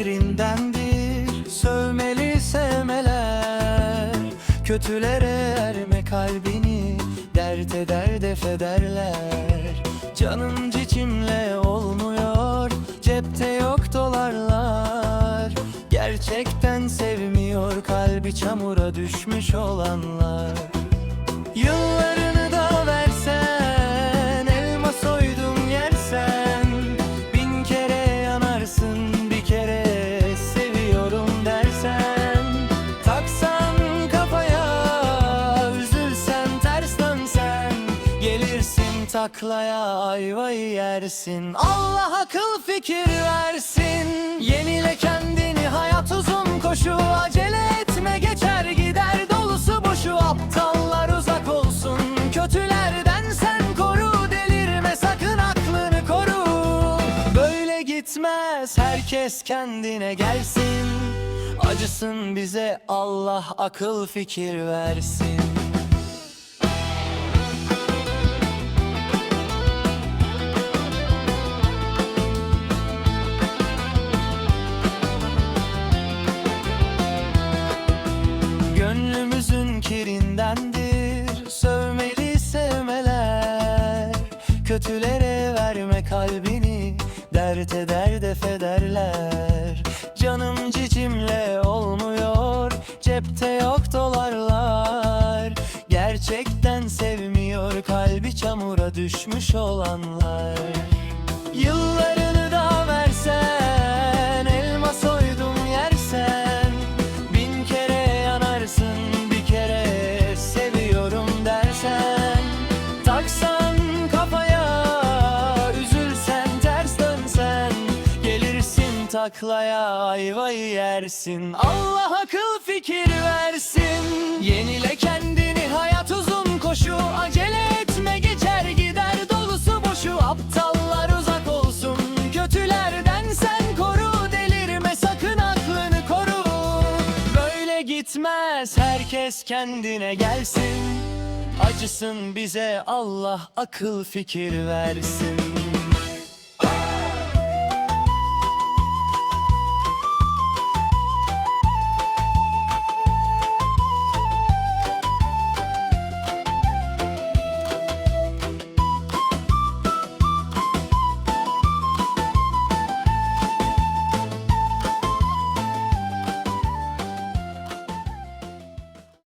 derindendir Sövmeli sevmeler. Kötülere erme kalbini Dert eder defederler Canım cicimle olmuyor Cepte yok dolarlar. Gerçekten sevmiyor kalbi çamura düşmüş olanlar. Yılların Taklaya ayvayı yersin. Allah akıl fikir versin. Yenile kendini hayat uzun koşu. Acele etme geçer gider. Dolusu boşu Aptallar uzak olsun. Kötülerden sen koru Delirme sakın aklını koru. Böyle gitmez herkes kendine gelsin. Acısın bize Allah akıl fikir versin Kötülere verme kalbini. Dert eder def ederler. Canım cicimle olmuyor Cepte yok dolarlar. Gerçekten sevmiyor kalbi çamura düşmüş olanlar. Yıllarını Taklaya ayvayı yersin. Allah akıl fikir versin. Yenile kendini hayat uzun koşu. Acele etme geçer gider dolusu boşu. Aptallar uzak olsun kötülerden sen koru. Delirme sakın aklını koru. Böyle gitmez herkes kendine gelsin. Acısın bize Allah akıl fikir versin